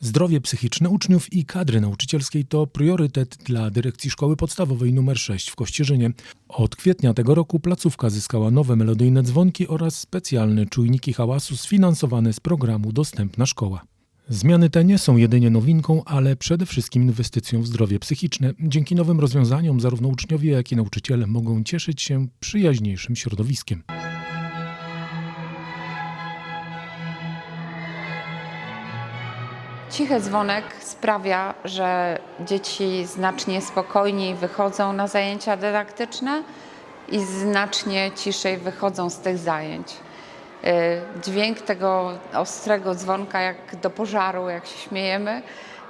Zdrowie psychiczne uczniów i kadry nauczycielskiej to priorytet dla dyrekcji szkoły podstawowej nr 6 w Kościerzynie. Od kwietnia tego roku placówka zyskała nowe melodyjne dzwonki oraz specjalne czujniki hałasu sfinansowane z programu Dostępna Szkoła. Zmiany te nie są jedynie nowinką, ale przede wszystkim inwestycją w zdrowie psychiczne. Dzięki nowym rozwiązaniom zarówno uczniowie, jak i nauczyciele mogą cieszyć się przyjaźniejszym środowiskiem. Cichy dzwonek sprawia, że dzieci znacznie spokojniej wychodzą na zajęcia dydaktyczne i znacznie ciszej wychodzą z tych zajęć. Y, Dźwięk tego ostrego dzwonka, jak do pożaru, jak się śmiejemy,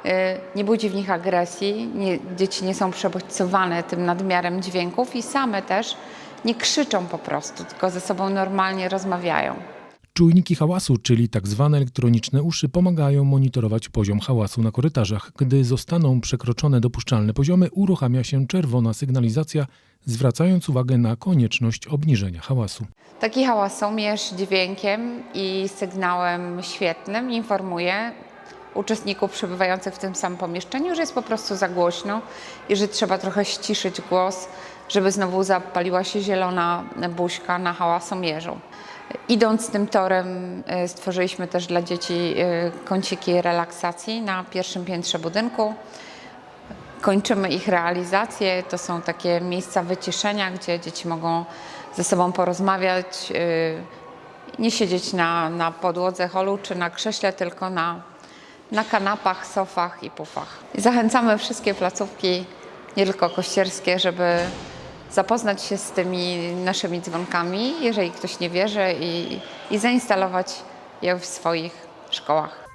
y, nie budzi w nich agresji. Nie, dzieci nie są przebodźcowane tym nadmiarem dźwięków i same też nie krzyczą po prostu, tylko ze sobą normalnie rozmawiają. Czujniki hałasu, czyli tak zwane elektroniczne uszy, pomagają monitorować poziom hałasu na korytarzach. Gdy zostaną przekroczone dopuszczalne poziomy, uruchamia się czerwona sygnalizacja, zwracając uwagę na konieczność obniżenia hałasu. Taki hałasomierz dźwiękiem i sygnałem świetnym informuje uczestników przebywających w tym samym pomieszczeniu, że jest po prostu za głośno i że trzeba trochę ściszyć głos, żeby znowu zapaliła się zielona buźka na hałasomierzu. Idąc tym torem e, stworzyliśmy też dla dzieci e, kąciki relaksacji na pierwszym piętrze budynku. Kończymy ich realizację. To są takie miejsca wyciszenia, gdzie dzieci mogą ze sobą porozmawiać, yy, nie siedzieć na, na podłodze holu czy na krześle, tylko na, na kanapach, sofach i pufach. Zachęcamy wszystkie placówki, nie tylko kościerskie, żeby zapoznać się z tymi naszymi dzwonkami, jeżeli ktoś nie wierzy, i, i zainstalować je w swoich szkołach.